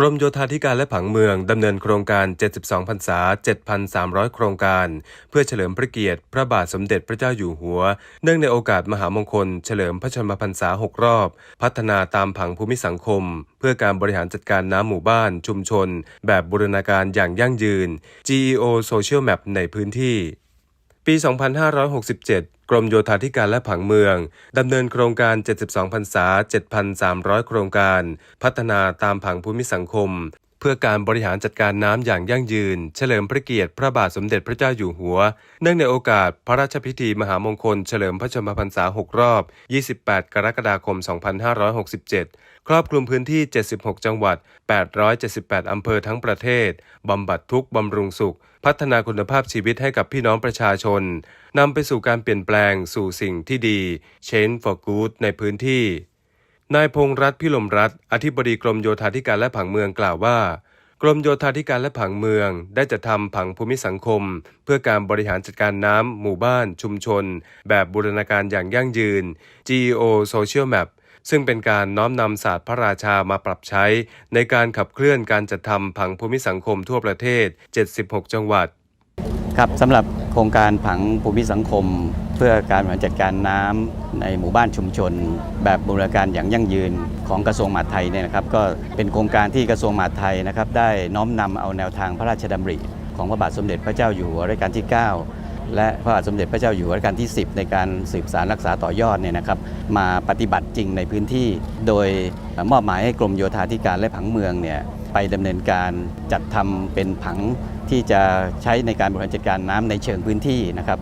กรมโยธาธิการและผังเมืองดำเนินโครงการ 72พรรษา 7,300 โครงการ เพื่อเฉลิมพระเกียรติ พระบาทสมเด็จพระเจ้าอยู่หัว เนื่องในโอกาสมหามงคล เฉลิมพระชนมพรรษา 6 รอบ พัฒนาตามผังภูมิสังคม เพื่อการบริหารจัดการน้ำหมู่บ้าน ชุมชน แบบบูรณาการอย่างยั่งยืน GEO Social Map ในพื้นที่ปี 2567 กรมโยธาธิการและผังเมืองดำเนินโครงการ 72พรรษา 7,300 โครงการ พัฒนาตามผังภูมิสังคม เพื่อการบริหารจัดการน้ำอย่างยั่งยืน เฉลิมพระเกียรติพระบาทสมเด็จพระเจ้าอยู่หัว เนื่องในโอกาสพระราชพิธีมหามงคล เฉลิมพระชนมพรรษา 6 รอบ 28 กรกฎาคม 2567 ครอบคลุมพื้นที่ 76 จังหวัด 878 อำเภอทั้งประเทศ บำบัดทุกข์บำรุงสุข พัฒนาคุณภาพชีวิตให้กับพี่น้องประชาชน นำไปสู่การเปลี่ยนแปลงสู่สิ่งที่ดี Change for Good ในพื้นที่ นายพงษ์รัตน์พิลมรัตน์อธิบดีกรมโยธาธิการและผังเมืองกล่าวว่า กรมโยธาธิการและผังเมือง ได้จัดทำผังภูมิสังคม เพื่อการบริหารจัดการน้ำหมู่บ้าน ชุมชน แบบบูรณาการอย่างยั่งยืน GEO Social Map ซึ่งเป็นการน้อมนำศาสตร์พระราชามาปรับใช้ ในการขับเคลื่อนการจัดทำผังภูมิสังคมทั่วประเทศ 76 จังหวัด ครับสำหรับโครงการผังภูมิสังคม เพื่อการบริหารจัดการน้ำในหมู่บ้านชุมชน แบบบูรณาการอย่างยั่งยืนของกระทรวงมหาดไทยเนี่ยนะครับก็เป็นโครงการที่กระทรวงมหาดไทยนะครับได้น้อมนำเอาแนวทางพระราชดำริ ของพระบาทสมเด็จพระเจ้าอยู่หัวรัชกาลที่ 9 และพระบาทสมเด็จพระเจ้าอยู่หัวรัชกาลที่ 10 ในการสืบสารรักษาต่อยอดเนี่ยนะครับมาปฏิบัติจริงในพื้นที่ โดยมอบหมายให้กรมโยธาธิการและผังเมืองเนี่ยไปดำเนินการจัดทำเป็นผังที่จะใช้ในการบริหารจัดการน้ำในเชิงพื้นที่นะครับ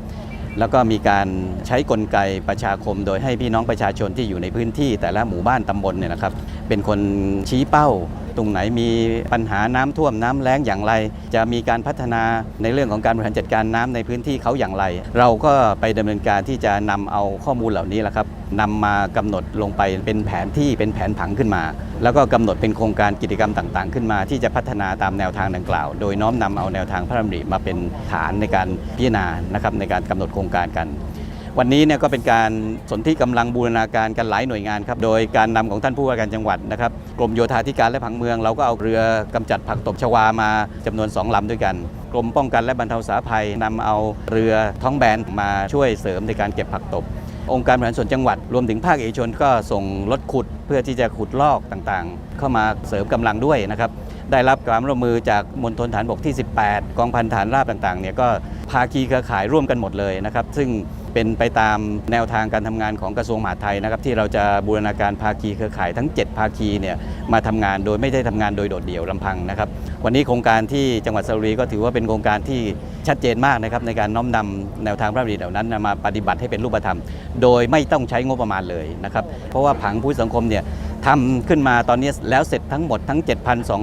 แล้วก็มีการใช้กลไกประชาคม โดยให้พี่น้องประชาชนที่อยู่ในพื้นที่แต่ละหมู่บ้านตำบลเนี่ยนะครับ เป็นคนชี้เป้า ตรงไหนมีปัญหาน้ำท่วมน้ำแล้งอย่างไร จะมีการพัฒนาในเรื่องของการบริหารจัดการน้ำในพื้นที่เขาอย่างไร เราก็ไปดำเนินการที่จะนำเอาข้อมูลเหล่านี้แหละครับนำมากำหนดลงไปเป็นแผนที่เป็นแผนผังขึ้นมา แล้วก็กำหนดเป็นโครงการกิจกรรมต่าง ๆ ขึ้นมา ที่จะพัฒนาตามแนวทางดังกล่าว โดยน้อมนำเอาแนวทางพระดำริมาเป็นฐานในการพิจารณานะครับในการกำหนดโครงการกัน วันนี้เนี่ยก็เป็นการสนที่กำลังบูรณาการกันหลายหน่วยงานครับ โดยการนำของท่านผู้ว่าการจังหวัดนะครับ กรมโยธาธิการและผังเมือง เราก็เอาเรือกำจัดผักตบชวามาจำนวน 2ลำด้วยกัน กรมป้องกันและบรรเทาสาภัยนำเอาเรือท้องแบนมาช่วยเสริมในการเก็บผักตบ องค์การบริหารส่วนจังหวัด รวมถึงภาคเอกชนก็ส่งรถขุดเพื่อที่จะขุดลอกต่างๆ เข้ามาเสริมกำลังด้วยนะครับได้รับความร่วมมือจากมณฑลฐานบกที่ 18 กองพันฐานราบต่างๆเนี่ยก็ภาคีเครือข่ายร่วมกันหมดเลยนะครับซึ่ง เป็นไปตามแนวทางการทำงานของกระทรวงมหาดไทยนะครับที่เราจะบูรณาการภาคีเครือข่ายทั้ง 7 ภาคีเนี่ยมาทำงานโดยไม่ได้ทำงานโดยโดดเดี่ยวลำพังนะครับวันนี้โครงการที่จังหวัดสระบุรีก็ถือว่าเป็นโครงการที่ชัดเจนมากนะครับในการน้อมนำแนวทางพระราชดำริเหล่านั้นมาปฏิบัติให้เป็นรูปธรรม โดยไม่ต้องใช้งบประมาณเลยนะครับเพราะว่าผังผู้สังคมเนี่ย ทำขึ้นมาตอนนี้แล้วเสร็จทั้งหมดทั้ง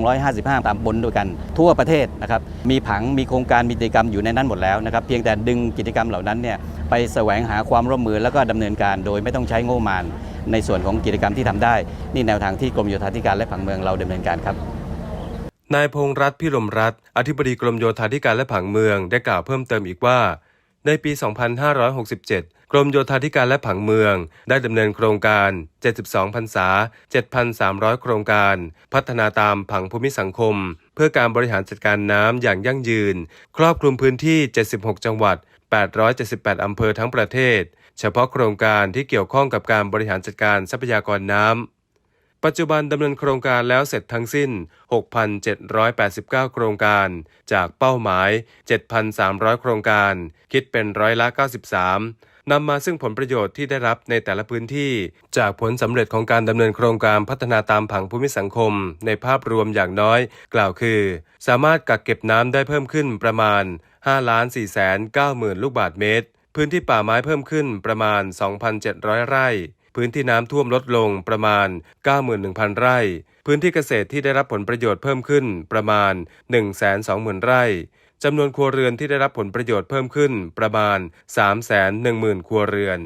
7,255 ตามบนด้วยกัน ทั่วประเทศนะครับมีผังมีโครงการมีกิจกรรมอยู่ในนั้นหมดแล้วนะครับเพียงแต่ดึงกิจกรรมเหล่านั้นเนี่ยไปแสวงหาความร่วมมือแล้วก็ดำเนินการโดยไม่ต้องใช้งบประมาณ ในส่วนของกิจกรรมที่ทำได้ นี่แนวทางที่กรมโยธาธิการและผังเมืองเราดำเนินการครับนายพงษ์รัตน์พิรมรัตน์อธิบดีกรมโยธาธิการและผังเมืองได้กล่าวเพิ่มเติมอีกว่า ในปี 2567 กรมโยธาธิการและผังเมือง ได้ดำเนินโครงการ 72พรรษา 7,300 โครงการ พัฒนาตามผังภูมิสังคม เพื่อการบริหารจัดการน้ำอย่างยั่งยืน ครอบคลุมพื้นที่ 76 จังหวัด 878 อำเภอทั้งประเทศ เฉพาะโครงการที่เกี่ยวข้องกับการบริหารจัดการทรัพยากรน้ำปัจจุบันดำเนินโครงการแล้วเสร็จทั้งสิ้น 6,789 โครงการ จากเป้าหมาย 7,300 โครงการ คิดเป็นร้อยละ 93 นำมาซึ่งผลประโยชน์ที่ได้รับในแต่ละพื้นที่ จากผลสำเร็จของการดำเนินโครงการพัฒนาตามผังภูมิสังคม ในภาพรวมอย่างน้อย กล่าวคือ สามารถกักเก็บน้ำได้เพิ่มขึ้นประมาณ5 4 9 0 0 0 0 ลูกบาศก์เมตร พื้นที่ป่าไม้เพิ่มขึ้นประมาณ 2,700 ไร่ พื้นที่น้ำท่วมลดลงประมาณ 91,000 ไร่ พื้นที่เกษตรที่ได้รับผลประโยชน์เพิ่มขึ้นประมาณ 120,000 ไร่ จำนวนครัวเรือนที่ได้รับผลประโยชน์เพิ่มขึ้นประมาณ 310,000 ครัวเรือน